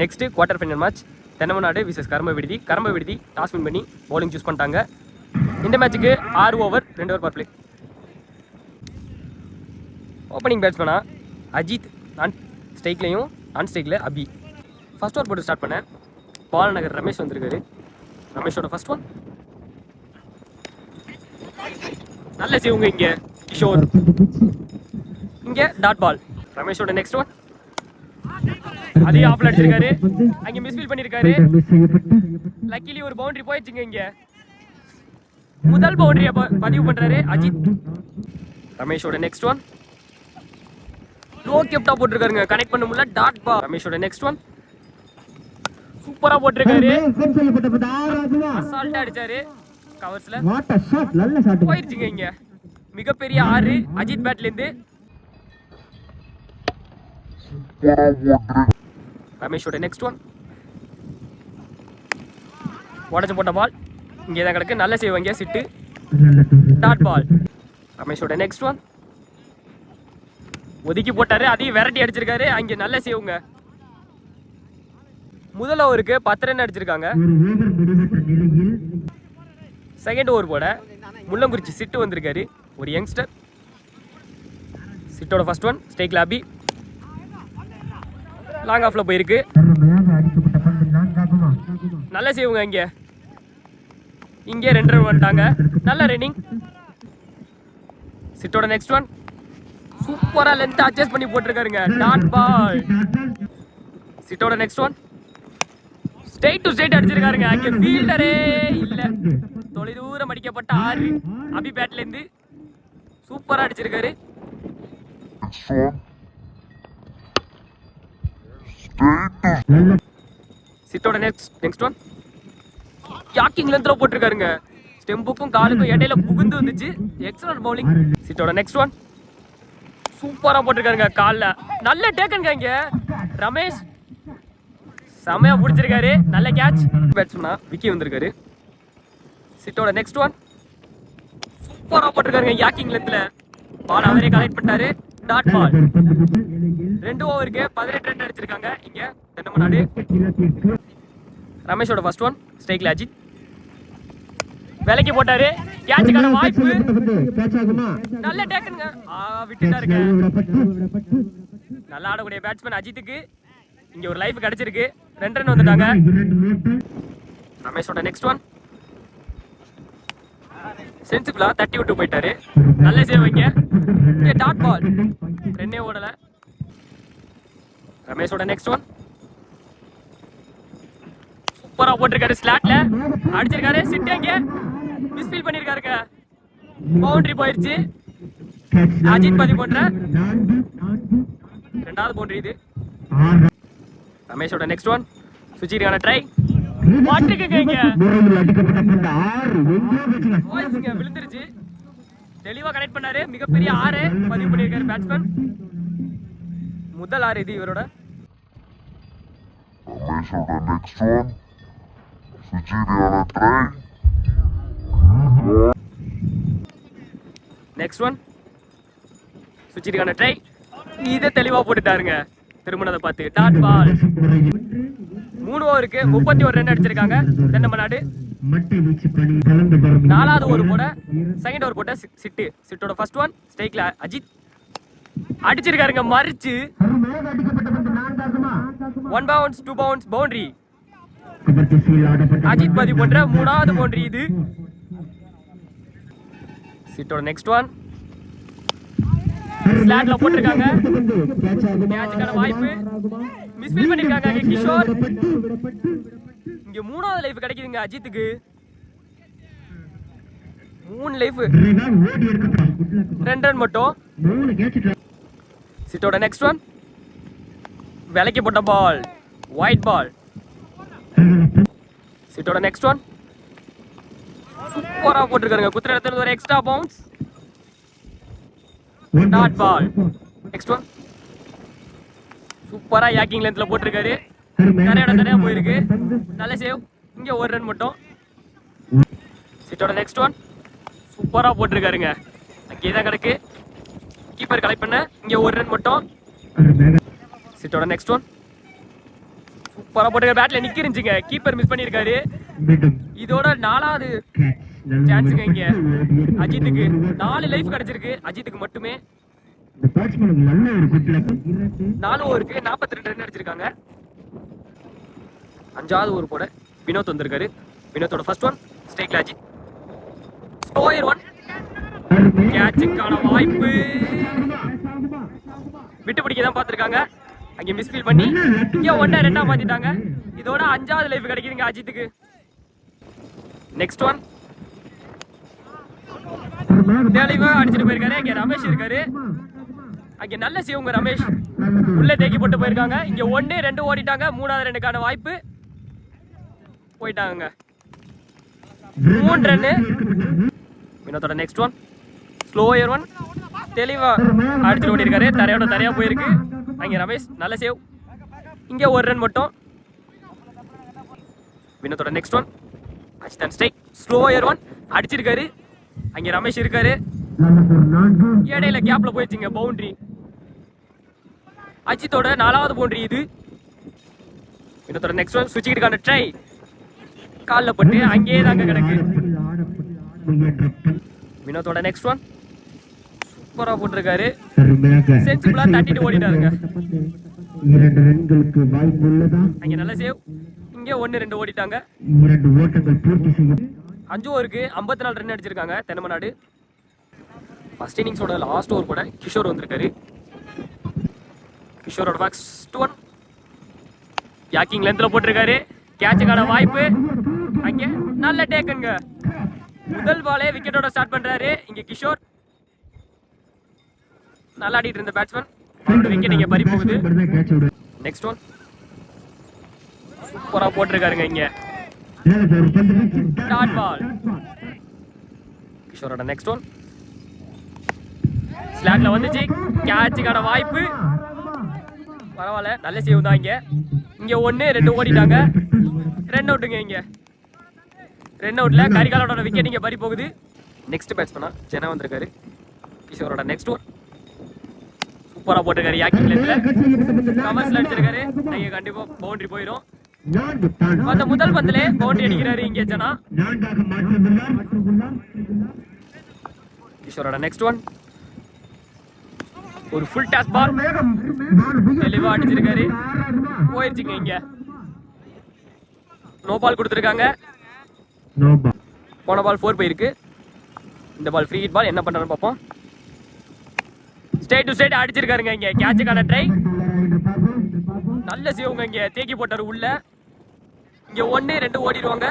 Next quarter final match Thennamanadu versus Karamba Viduthi. Karamba Viduthi toss win பண்ணி bowling choose பண்ணிட்டாங்க. இந்த மேட்ச்சுக்கு ஆறு ஓவர் ரெண்டு ஓவர் பர் பிளே ஓப்பனிங் பேட்ஸ்மேனா அஜித் நான் ஸ்ட்ரைக்லையும் நான் ஸ்ட்ரைக்கில் அபி. ஃபர்ஸ்ட் ஓவர் போட்டு ஸ்டார்ட் பண்ணேன். பாலநகர் ரமேஷ் வந்திருக்காரு. ரமேஷோட ஃபர்ஸ்ட் ஒன் நல்ல செய்வுங்க இங்கே கிஷோர். இங்கே டாட் பால் ரமேஷோட நெக்ஸ்ட் ஒன் அதையும் ஆஃப்ல அடிச்சிருக்காரு. அங்க மிஸ்ஃபீல் பண்ணிருக்காரு. லக்கிலி ஒரு பவுண்டரி போயிடுச்சுங்க இங்க. முதல் பவுண்டரியை பதிவு பண்றாரு அஜித். ரமேஷோட நெக்ஸ்ட் ஒன் லோ கெப்டா போட்டிருக்காருங்க. கனெக்ட் பண்ண முடியல. டாட் பால் ரமேஷோட நெக்ஸ்ட் ஒன் சூப்பரா போட்டிருக்காரு. அசால்ட்டா அடிச்சாரு. கவர்ஸ்ல நல்ல ஷாட் போயிருச்சுங்க இங்க. மிகப்பெரிய ஆறு. அஜித் பேட்ல இருந்து. ரமேஷோட நெக்ஸ்ட் ஒன் உடச்சு போட்ட பால் இங்கே தான் கிடக்கு. நல்ல செய்வாங்க சிட்டு டாட் பால் ரமேஷோட நெக்ஸ்ட் ஒன் ஒதுக்கி போட்டாரு. அதையும் வெரைட்டி அடிச்சிருக்காரு. அங்கே நல்ல சேவுங்க முதல் ஓவருக்கு பத்து ரன் அடிச்சிருக்காங்க. செகண்ட் ஓவர் போட முள்ளங்குறிச்சி சிட்டு வந்திருக்காரு. ஒரு யங்ஸ்டர் சிட்டோட ஃபர்ஸ்ட் ஒன் ஸ்டேக் லாபி லாங் ஆஃப்ல போயிருக்கு. நல்லா அடிக்கப்பட்ட இங்கே. நல்ல இங்கே ரெண்டு ரன் வந்துட்டாங்க நல்ல ரன்னிங் சிட்டோட நெக்ஸ்ட் ஒன் சூப்பராக லென்த் அட்ஜஸ்ட் பண்ணி போட்டிருக்காருங்க. Dot ball சிட்டோட next one straight to straight அடிச்சிருக்காருங்க. அங்கே ஃபீல்டரே இல்லை. தொலைதூரம் அடிக்கப்பட்ட ஆறு. அபி பேட்ல இருந்து அடிச்சிருக்காரு. சிட்டோட நெக்ஸ்ட் நெக்ஸ்ட் ஒன் யாக்கிங் லென்த்ல போட்டிருக்காருங்க. ஸ்டெம்புக்கும் காலுக்கும் இடையில புகுந்து வந்துச்சு. எக்ஸலன்ட் பவுலிங் சிட்டோட நெக்ஸ்ட் ஒன் சூப்பரா போட்டிருக்காருங்க கால்ல. நல்ல டேக்கன் இங்க ரமேஷ் செமையா பிடிச்சிருக்காரு. நல்ல கேட்ச் பேட்ஸ்மனா விக்கி வந்திருக்காரு. சிட்டோட நெக்ஸ்ட் ஒன் சூப்பரா போட்டிருக்காருங்க யாக்கிங் லென்த்ல பால் அவரே கலெக்ட் பண்ணாரு டாட் பால் ரெண்டு ஓவருக்கு பதினெட்டு ரன் அடிச்சிருக்காங்க. இங்க தென்னமநாடு ரமேஷோட ஃபர்ஸ்ட் ஒன் ஸ்ட்ரைக்ல அஜித். விலைக்கு போட்டாரு. கேட்சுக்கான வாய்ப்பு. நல்ல டேக்குங்க. விட்டுட்டா விட்டுட்டாருங்க நல்லா ஆடக்கூடிய பேட்ஸ்மேன் அஜித்துக்கு. இங்க ஒரு லைஃப் கிடைச்சிருக்கு. ரெண்டு ரன் வந்துட்டாங்க. ரமேஷோட நெக்ஸ்ட் ஒன் சென்சிபிளா தட்டி விட்டு போயிட்டாரு. நல்ல சேவைங்க டாட் பால் ரெண்டே ஓடலை. ரமேஷோட நெக்ஸ்ட் ஒன் சூப்பரா போட்டிருக்காரு ஸ்லாட்ல அடிச்சிருக்காரு. சிட்டு அங்க மிஸ்ஃபீல் பண்ணிருக்காருங்க. பவுண்டரி போயிருச்சு. கேட்ச் அஜித் பதிவு பண்ற. ரெண்டாவது பவுண்டரி இது. ரமேஷோட நெக்ஸ்ட் ஒன் சுச்சிருக்கான ட்ரை விழுந்துருச்சு. தெளிவா கனெக்ட் பண்ணாரு. மிகப்பெரிய ஆறு பதிவு பண்ணிருக்காரு பேட்ஸ்மேன் முதல் ஆறு இது இவரோட Ramishoட next one. Sujiri try. Next one சுச்சிருக்கான try இதை தெளிவா போட்டுட்டாருங்க. திருமணத்தை பார்த்து. டாட் பால் மூணு ஓவருக்கு முப்பத்தி ஒரு ரன் அடிச்சிருக்காங்க. கலந்து வரும் நாலாவது ஓவர் போட செகண்ட் ஓவர் போட்ட சிட்டு. சிட்டோட ஃபர்ஸ்ட் ஒன் ஸ்ட்ரைக்ல அஜித். அடிச்சிருக்காருங்க மறிச்சு. அருமையாக அடிக்கப்பட்ட பந்து நான்காகுமா one bounce two bounce boundary Ajith பதிவு பண்ற மூணாவது பவுண்டரி இது. சிட்டோட நெக்ஸ்ட் ஒன் ஸ்லாட்ல போட்டிருக்காங்க. கேட்சுக்கான வாய்ப்பு மிஸ்ஃபீல் பண்ணிருக்காங்க அங்க கிஷோர். இங்க மூணாவது லைஃப் கிடைக்குதுங்க அஜித்துக்கு. மூணு லைஃப் ரெண்டு ரன் மட்டும். சிட்டோட நெக்ஸ்ட் ஒன் விலைக்கு போட்ட பால் ஒயிட் பால் சிட்டோட நெக்ஸ்ட் ஒன் சூப்பராக போட்டிருக்காருங்க குத்துற இடத்துல ஒரு extra bounce dot ball next one சூப்பரா யாக்கிங் லென்த்தில் போட்டிருக்காரு. நிறைய இடம் நிறையா போயிருக்கு. நல்ல சேவ் இங்கே ஒரு ரன் மட்டும். சிட்டோட நெக்ஸ்ட் ஒன் சூப்பராக போட்டிருக்காருங்க. அங்கே தான் கிடக்கு. கீப்பர் கலெக்ட் பண்ண. இங்கே ஒரு ரன் மட்டும். சிட்டோட நெக்ஸ்ட் ஒன் சூப்பரா போட்டு பேட்ல நிக்கிருந்துச்சுங்க. கீப்பர் மிஸ் பண்ணிருக்காரு இதோட நாலாவது சான்ஸுங்க இங்க. அஜித்துக்கு நாலு லைஃப் கிடைச்சிருக்கு. அஜித்துக்கு மட்டுமே. குட் நாலு ஓவருக்கு நாற்பத்தி ரெண்டு ரன் அடிச்சிருக்காங்க. அஞ்சாவது ஓவர் போட வினோத் வந்திருக்காரு. வினோத்தோட ஃபர்ஸ்ட் ஒன் ஸ்ட்ரைக்ல அஜித். ஸ்கோயர் ஒன் கேட்சுக்கான வாய்ப்பு. விட்டு பிடிக்க தான் பார்த்துருக்காங்க. அங்கே மிஸ்ஃபீல் பண்ணி இங்கே ஒன்னா ரெண்டா மாத்திட்டாங்க. இதோட அஞ்சாவது லைஃப் கிடைக்குதுங்க அஜித்துக்கு. நெக்ஸ்ட் ஒன் தெளிவா அடிச்சிட்டு போயிருக்காரு. இங்க ரமேஷ் இருக்காரு. அங்க நல்ல சிவங்க ரமேஷ். உள்ள தேக்கி போட்டு போயிருக்காங்க. இங்க ஒண்ணு ரெண்டு ஓடிட்டாங்க. மூணாவது ரெண்டுக்கான வாய்ப்பு போயிட்டாங்க மூணு ரன்னு வினோத்தோட நெக்ஸ்ட் ஒன் ஸ்லோயர் ஒன் தெளிவா அடிச்சுட்டு ஓடி இருக்காரு தரையோட தரையா போயிருக்கு. அங்க ரமேஷ் நல்ல சேவ் இங்கே ஒரு ரன் மட்டும். வினத்தோட நெக்ஸ்ட் ஒன் அஜிதான் ஸ்ட்ரைக் ஸ்லோயர் ஒன் அடிச்சிருக்காரு. அங்கே ரமேஷ் இருக்காரு. இடையில கேப்ல போயிடுச்சுங்க பவுண்டரி அஜித்தோட நாலாவது பவுண்டரி இது. வினத்தோட நெக்ஸ்ட் ஒன் சுவிச்சுக்கிட்டு ட்ரை காலில் பட்டு அங்கேயே தாங்க கிடக்கு. வினோத்தோட நெக்ஸ்ட் ஒன் சூப்பரா போட்டிருக்காரு. சென்சிபிளா தட்டிட்டு ஓடிட்டாருங்க. இரண்டு ரன்களுக்கு வாய்ப்பு உள்ளதா? அங்க நல்ல சேவ் இங்க ஒன்னு ரெண்டு ஓடிட்டாங்க. இரண்டு ஓட்டங்கள் பூர்த்தி செய்யும் அஞ்சு ஓவருக்கு ஐம்பத்தி நாலு ரன் அடிச்சிருக்காங்க தென்னமநாடு ஃபர்ஸ்ட் இன்னிங்ஸோட லாஸ்ட் ஓவர் கூட கிஷோர் வந்திருக்காரு. கிஷோரோட ஃபர்ஸ்ட் ஒன் யாக்கிங் லென்த்ல போட்டிருக்காரு. கேட்சுக்கான வாய்ப்பு. அங்க நல்ல டேக்குங்க முதல் பாலே விக்கெட்டோட ஸ்டார்ட் பண்றாரு. இங்க கிஷோர். நல்லா ஆடிட்டு இருந்த பேட்ஸ்மேன் அவரோட விக்கெட் இங்கே பறி போகுது. நெக்ஸ்ட் ஒன் சூப்பராக போட்டிருக்காருங்க இங்கே. ஒரு டாட் பால் கிஷோரோட நெக்ஸ்ட் ஒன் ஸ்லாட்ல வந்துச்சு. கேட்சுக்கான வாய்ப்பு. பரவாயில்ல. நல்ல சேவ் தான் இங்கே. இங்கே ஒன்று ரெண்டு ஓடிட்டாங்க. ரெண்டு அவுட்டுங்க இங்கே. ரெண்டு அவுட்ல கரிகாலோட விக்கெட் இங்கே பறி போகுது. நெக்ஸ்ட் பேட்ஸ்மேனா ஜெனா வந்திருக்காரு. கிஷோரோட நெக்ஸ்ட் ஒன் சூப்பரா போட்டிருக்காரு. யாக்கிங் கமர்ஸ்ல அடிச்சிருக்காரு. அங்க கண்டிப்பா பவுண்டரி போயிடும் அந்த முதல் பந்திலே பவுண்டரி அடிக்கிறாரு இங்க ஜனா. கிஷோரோட நெக்ஸ்ட் ஒன் ஒரு ஃபுல் டாஸ் பால் தெளிவா அடிச்சிருக்காரு. போயிருச்சுங்க இங்க. நோ பால் கொடுத்துருக்காங்க. போன பால் ஃபோர் போயிருக்கு. இந்த பால் ஃப்ரீ ஹிட் பால் என்ன பண்றாருன்னு பார்ப்போம். ஸ்டேட் டு ஸ்டேட் அடிச்சிருக்காருங்க இங்க. கேட்சுக்கான ட்ரை நல்ல சிவங்க இங்க. தேக்கி போட்டாரு உள்ள. இங்க ஒன்னு ரெண்டு ஓடிடுவாங்க.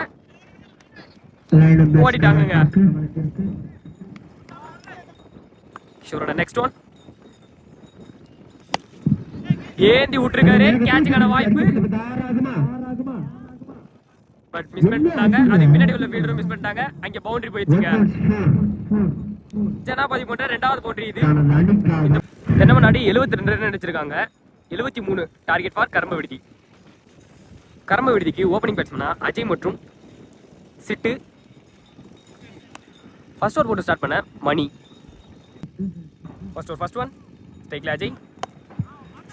ஓடிட்டாங்க நெக்ஸ்ட் ஒன் ஏந்தி விட்டுருக்காரு. கேட்சுக்கான வாய்ப்பு. பட் மிஸ் பண்ணிட்டாங்க. அதுக்கு பின்னாடி உள்ள ஃபீல்டரும் மிஸ் பண்ணிட்டாங்க. அங்க பவுண்டரி போயிடுச்சுங்க. ஜனாபதி போட்ட ரெண்டாவது பவுண்டரி இது. இந்த தென்னமநாடு எழுபத்தி ரெண்டு ரன் அடிச்சிருக்காங்க. எழுபத்தி மூணு டார்கெட் ஃபார் கர்ம விடுதி கர்ம விடுதிக்கு ஓப்பனிங் பேட்ஸ்மனா அஜய் மற்றும் சிட்டு. ஃபர்ஸ்ட் ஓவர் போட்டு ஸ்டார்ட் பண்ண Mani. First over first one ஸ்ட்ரைக்ல Ajay.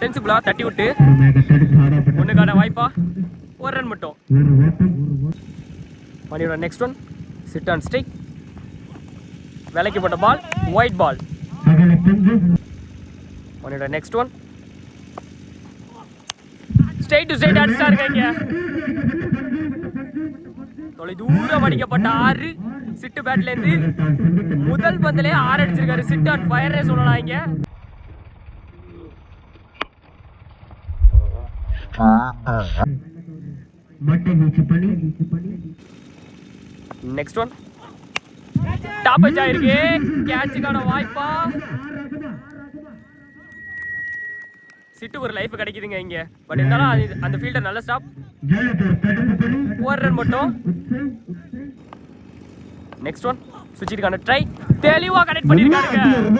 சென்சிபிளா தட்டி விட்டு ஒண்ணுக்கான வாய்ப்பா. ஒரு ரன் மட்டும். மணியோட next one Chit on strike விலைக்கு போட்ட பால் ஒயிட் பால் உன்னோட next one straight to straight அடிச்சா இங்க தொலை தூரம் அடிக்கப்பட்ட ஆறு. சிட்டு பேட்ல இருந்து முதல் பந்திலே ஆறு அடிச்சிருக்காரு. சிட் அண்ட் ஃபயரே சொல்லலாம் இங்க. நெக்ஸ்ட் ஒன் டாப்பச் ஆயிருக்கு கேட்சுக்கான வாய்ப்பா. சிட்டு ஒரு லைஃப் கிடைக்குதுங்க இங்க. பட் இருந்தாலும் அது- அந்த ஃபீல்டர் நல்ல ஸ்டாப் ஒரு ரன் மட்டும். நெக்ஸ்ட் ஒன் சுவிட்சுக்கான ட்ரை தெளிவா கனெக்ட் பண்ணிருக்காங்க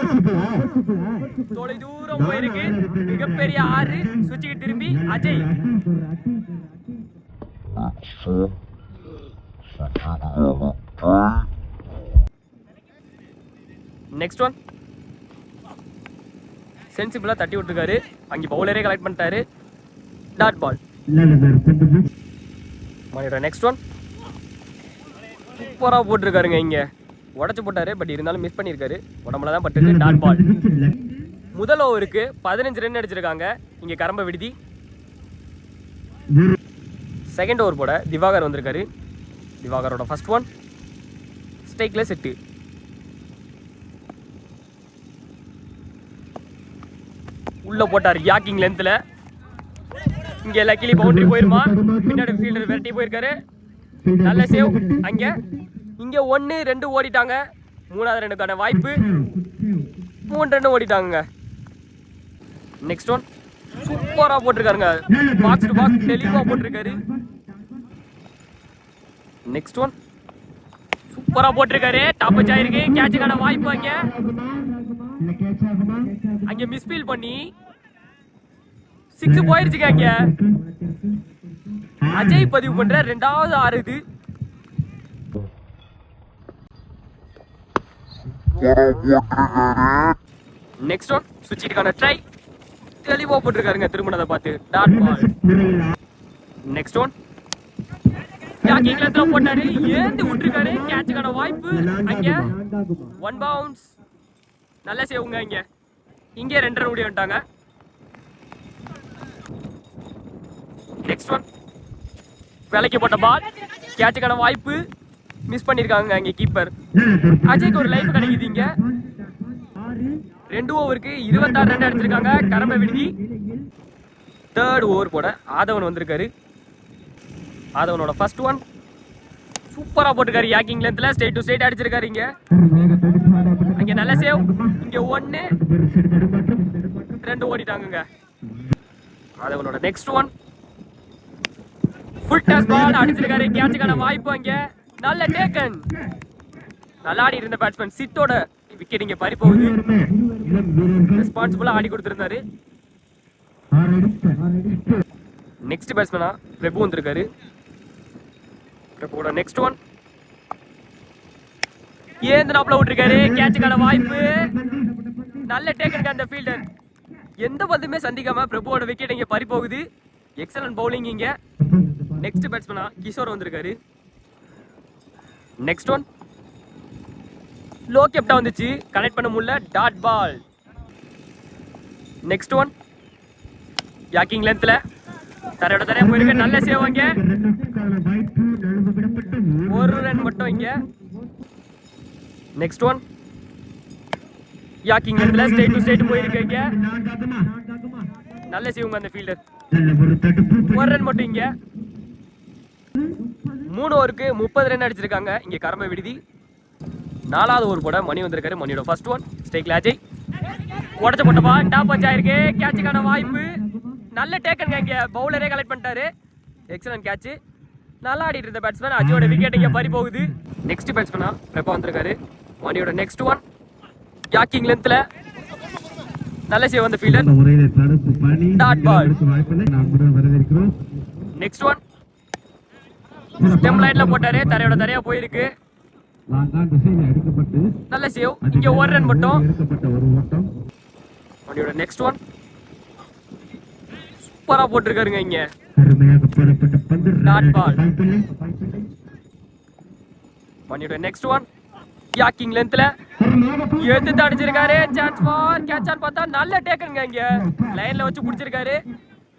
தொலை தூரம் போயிருக்கு. மிகப்பெரிய ஆறு. சுவிட்சுக்கு திரும்பி அஜய். நெக்ஸ்ட் ஒன் சென்சிபிளாக தட்டி விட்டுருக்காரு. அங்கே பவுலரே கலெக்ட் பண்ணிட்டாரு. டாட் பால் மணியோட நெக்ஸ்ட் ஒன் சூப்பராக போட்டிருக்காருங்க இங்கே. உடச்சு போட்டார் பட் இருந்தாலும் மிஸ் பண்ணியிருக்காரு. உடம்புல தான் பட்டிருக்கு டாட் பால் முதல் ஓவருக்கு பதினஞ்சு ரன் அடிச்சிருக்காங்க. இங்கே கரம்ப விடுதி. செகண்ட் ஓவர் போட திவாகர் வந்திருக்காரு. திவாகரோட ஃபர்ஸ்ட் ஒன் ஸ்ட்ரைக்கில் செட்டு உள்ளே போட்டார் யாக்கிங் லென்த்தில் இங்கே லக்கிலி பவுண்டரி போயிருமா? பின்னாடி ஃபீல்டர் விரட்டி போயிருக்காரு. நல்ல சேவ் அங்கே. இங்கே ஒன்று ரெண்டு ஓடிட்டாங்க. மூணாவது ரெண்டுக்கான வாய்ப்பு. மூணு ரெண்டு ஓடிட்டாங்க நெக்ஸ்ட் ஒன் சூப்பராக போட்டிருக்காருங்க. பாக்ஸ் டு பாக்ஸ் தெளிவாக போட்டிருக்காரு. நெக்ஸ்ட் ஒன் சூப்பராக போட்டிருக்காரு. டாப் ஆயிருக்கு கேட்சுக்கான வாய்ப்பு அங்கே. அங்க மிஸ்ஃபீல் பண்ணி. சிக்ஸ் போயிருச்சுங்க அங்க. அஜய் பதிவு பண்ற ரெண்டாவது ஆறு இது. நெக்ஸ்ட் ஒன் சுவிட்சுக்கான ட்ரை தெளிவா போட்டிருக்காருங்க திருமணத்தை பார்த்து. Dot ball next one yorking லென்த்ல போட்டாரு ஏந்து விட்டுருக்காரு. கேட்சுக்கான வாய்ப்பு. அங்க. ஒன் பவுன்ஸ் நல்ல செய்வோங்க இங்க. இங்க ரெண்டரை ஓடி வந்துட்டாங்க. நெக்ஸ்ட் ஒன் விலைக்கு போட்ட பால் கேட்சுக்கான வாய்ப்பு மிஸ் பண்ணியிருக்காங்க இங்கே கீப்பர் அஜய்க்கு ஒரு லைஃப் கிடைக்குது இங்கே. ரெண்டு ஓவருக்கு இருபத்தாறு ரன் அடிச்சிருக்காங்க. கரம்ப விடுதி. தேர்ட் ஓவர் போட ஆதவன் வந்திருக்காரு. ஆதவனோட ஃபர்ஸ்ட் ஒன் சூப்பராக போட்டிருக்காரு. யாக்கிங் லென்த்தில் ஸ்டேட் டு ஸ்டேட் அடிச்சிருக்காரு இங்கே. இங்க நல்ல சேவ். இங்க ஒன்னு ரெண்டு ஓடிட்டாங்க ஆதவனோட next one full toss ball அடிச்சிருக்காரு. கேட்சுக்கான வாய்ப்பு அங்க. நல்ல டேக்கன் நல்லா ஆடி இருந்த பேட்ஸ்மேன் சித்தோட விக்கெட் இங்க பறி போகுது. ரெஸ்பான்சிபிளா ஆடி கொடுத்திருந்தாரு. நெக்ஸ்ட் பேட்ஸ்மேனா பிரபு வந்திருக்காரு. பிரபுவோட நெக்ஸ்ட் ஒன் ஏந்து நாப்ல விட்டுருக்காரு. கேட்சுக்கான வாய்ப்பு. நல்ல டேக் இருக்கு அந்த ஃபீல்டர் எந்த பந்துமே சந்திக்காம பிரபுவோட விக்கெட் இங்க பறி போகுது எக்ஸலன்ட் பவுலிங் இங்கே நெக்ஸ்ட் பேட்ஸ்மனா கிஷோர் வந்திருக்காரு. நெக்ஸ்ட் ஒன் லோ கேப்டா வந்துச்சு. கனெக்ட் பண்ண முடியல. Dot ball next one yorking லென்த்ல தரையோட தரையா போயிருக்கு. நல்ல சேவ் இங்கே ஒரு ரன் மட்டும் இங்க. நெக்ஸ்ட் ஒன் யாக்கிங் லென்த்ல ஸ்டேட் டு ஸ்டேட் போயிருக்கு இங்க நல்ல சேவுங்க அந்த ஃபீல்டர் ஒரு ரன் மட்டும் இங்க. மூணு ஓவருக்கு முப்பது ரன் அடிச்சிருக்காங்க. இங்க கரம்ப விடுதி. நாலாவது ஓவர் போட மணி வந்திருக்காரு மணியோட ஃபர்ஸ்ட் ஒன் ஸ்டேக்ல அஜய் உடச்ச போட்டப்பா டாப் பஞ்ச் ஆயிருக்கு கேட்சுக்கான வாய்ப்பு. நல்ல டேக்கன் இங்கே பவுலரே கலெக்ட் பண்ணிட்டாரு. எக்ஸலன்ட் கேட்ச் நல்லா ஆடிட்டு இருந்த பேட்ஸ்மேன் அஜயோட விக்கெட் இங்கே பறி போகுது. நெக்ஸ்ட் பேட்ஸ்மேனா ரெப்பா வந்திருக்காரு. மணியோட நெக்ஸ்ட் ஒன் யாக்கிங் லென்த்ல நல்ல சேவ் அந்த ஃபீல்டர் முறையில தடுப்பு பணி. Dot ball. வாய்ப்பில்லை நாம் கூட வரவேற்கிறோம். நெக்ஸ்ட் ஒன் ஸ்டெம் லைன்ல போட்டாரு. தரையோட தரையா போயிருக்கு. எடுக்கப்பட்டு நல்ல சேவ். இங்க ஒரு ரன் மட்டும். எடுக்கப்பட்ட ஒரு ஓட்டம். மணியோட நெக்ஸ்ட் ஒன் சூப்பரா போட்டிருக்காருங்க இங்க. அருமையாக போடப்பட்ட பந்து. Ball. வாய்ப்பில்லை மணியோட நெக்ஸ்ட் ஒன் யாக்கிங் லென்த்ல எடுத்து அடிச்சிருக்காரு. சான்ஸ் ஃபார் கேட்ச் ஆன் பார்த்தா நல்ல டேக்கனுங்க இங்க. லைன்ல வச்சு குடிச்சிருக்காரு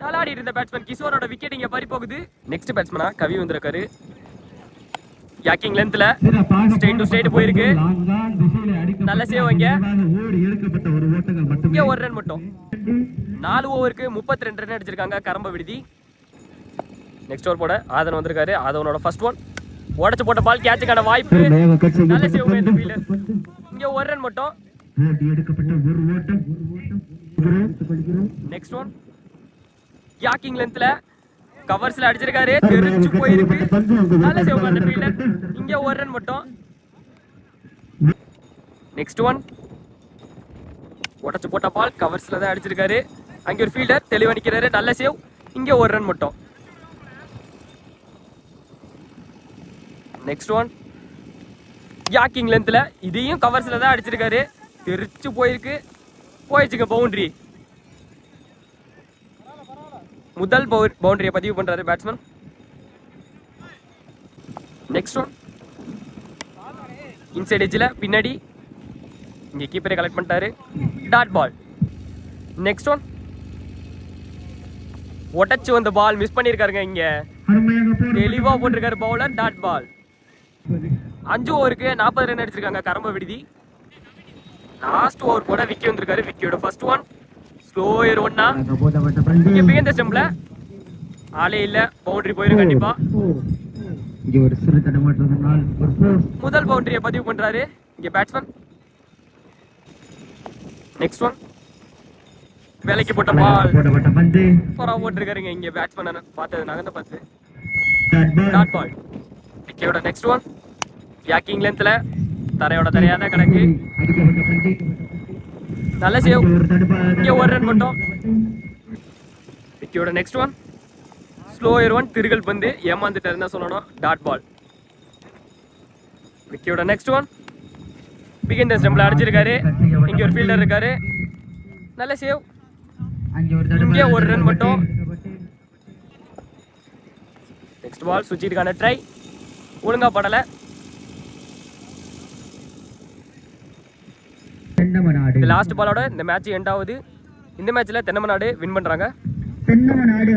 தலாடி இருந்த பேட்ஸ்மேன் கிஷோரோட விக்கெட் இங்க பறி போகுது. நெக்ஸ்ட் பேட்ஸ்மேனா கவி வந்திருக்காரு. யாக்கிங் லென்த்ல Straight டு ஸ்ட்ரைட் போயிருக்கு. நல்ல சேவ் இங்க. இங்கே ஒரு இங்க ஒரு ரன் மட்டும். நாலு ஓவருக்கு முப்பத்தி ரெண்டு ரன் அடிச்சிருக்காங்க. கரம்ப விடுதி. நெக்ஸ்ட் ஓவர் போட ஆதன் வந்திருக்காரு. ஆதவனோட ஃபர்ஸ்ட் ஒன் உடச்சு போட்ட பால் கேட்சுக்கான வாய்ப்பு. நல்ல சேவ் இந்த. ஃபீல்டர் இங்க ஒரு ரன் மட்டும். நெக்ஸ்ட் ஒன் யாக்கிங் லென்த்ல கவர்ஸ்ல அடிச்சிருக்காரு. தெரிஞ்சு போயிருக்கு. நல்ல சேவ் அந்த ஃபீல்டர் இங்க ஒரு ரன் மட்டும். நெக்ஸ்ட் ஒன் உடச்சு போட்ட பால் கவர்ஸ்ல தான் அடிச்சிருக்காரு. அங்க ஒரு ஃபீல்டர் தெளிவா நிக்கிறாரு நல்ல சேவ் இங்க ஒரு ரன் மட்டும். நெக்ஸ்ட் ஒன் யாக்கிங் லென்த்தில் இதையும் கவர்ஸில் தான் அடிச்சிருக்காரு. தெரிச்சு போயிருக்கு. போயிடுச்சுங்க பவுண்டரி முதல் பவுர் பவுண்டரியை பதிவு பண்ணுறாரு பேட்ஸ்மேன் நெக்ஸ்ட் ஒன் இன்சைட் எஜ்ஜில் பின்னாடி இங்கே கீப்பரை கலெக்ட் பண்ணிட்டாரு. டாட் பால் நெக்ஸ்ட் ஒன் உடச்சு வந்த பால் மிஸ் பண்ணியிருக்காருங்க இங்கே. தெளிவாக போட்டிருக்காரு பவுலர் டாட் பால் அஞ்சு ஓவருக்கு நாற்பது ரன் அடிச்சிருக்காங்க கரம்ப விடுதி. லாஸ்ட் ஓவர் கூட விக்கி வந்திருக்காரு விக்கியோட ஃபர்ஸ்ட் ஒன் ஸ்லோயர் ஒன்னா இங்க பிகந்த ஸ்டெம்ப்ல ஆளே இல்ல பவுண்டரி போயிரும் கண்டிப்பா. இங்க ஒரு சிறு தடமாற்றத்தினால் முதல் பவுண்டரியை பதிவு பண்றாரு இங்க பேட்ஸ்மேன் நெக்ஸ்ட் ஒன் வேலைக்கு போட்ட பால் போடப்பட்ட பந்து சூப்பரா போட்டிருக்காருங்க இங்க பேட்ஸ்மேன் பார்த்தது நகர்ந்த பார்த்து டாட் டாட் பால் விக்கியோட நெக்ஸ்ட் ஒன் யாக்கிங் லென்த்தில் தரையோட தரையாக கணக்கு கிடக்கு. நல்ல சேவ் இங்கே ஒரு ரன் மட்டும். விக்கியோட நெக்ஸ்ட் ஒன் ஸ்லோயர் ஒன் திருகல் பந்து. ஏமாந்துட்டாருன்னு தான் சொல்லணும். டாட் பால் விக்கியோட நெக்ஸ்ட் ஒன் பிகிண்டர் ஸ்டெம்ப்ல அடிச்சிருக்காரு. இங்கே ஒரு ஃபீல்டர் இருக்காரு. நல்ல சேவ் ஒரு இங்கே ஒரு ரன் மட்டும். நெக்ஸ்ட் பால் சுவிட்சுக்கான ட்ரை ஒழுங்கா படல தென்னமநாடு இந்த லாஸ்ட் பாலோட இந்த மேட்ச் எண்ட் ஆகுது இந்த மேட்ச்ல தென்னமநாடு வின் பண்றாங்க. தென்னமநாடு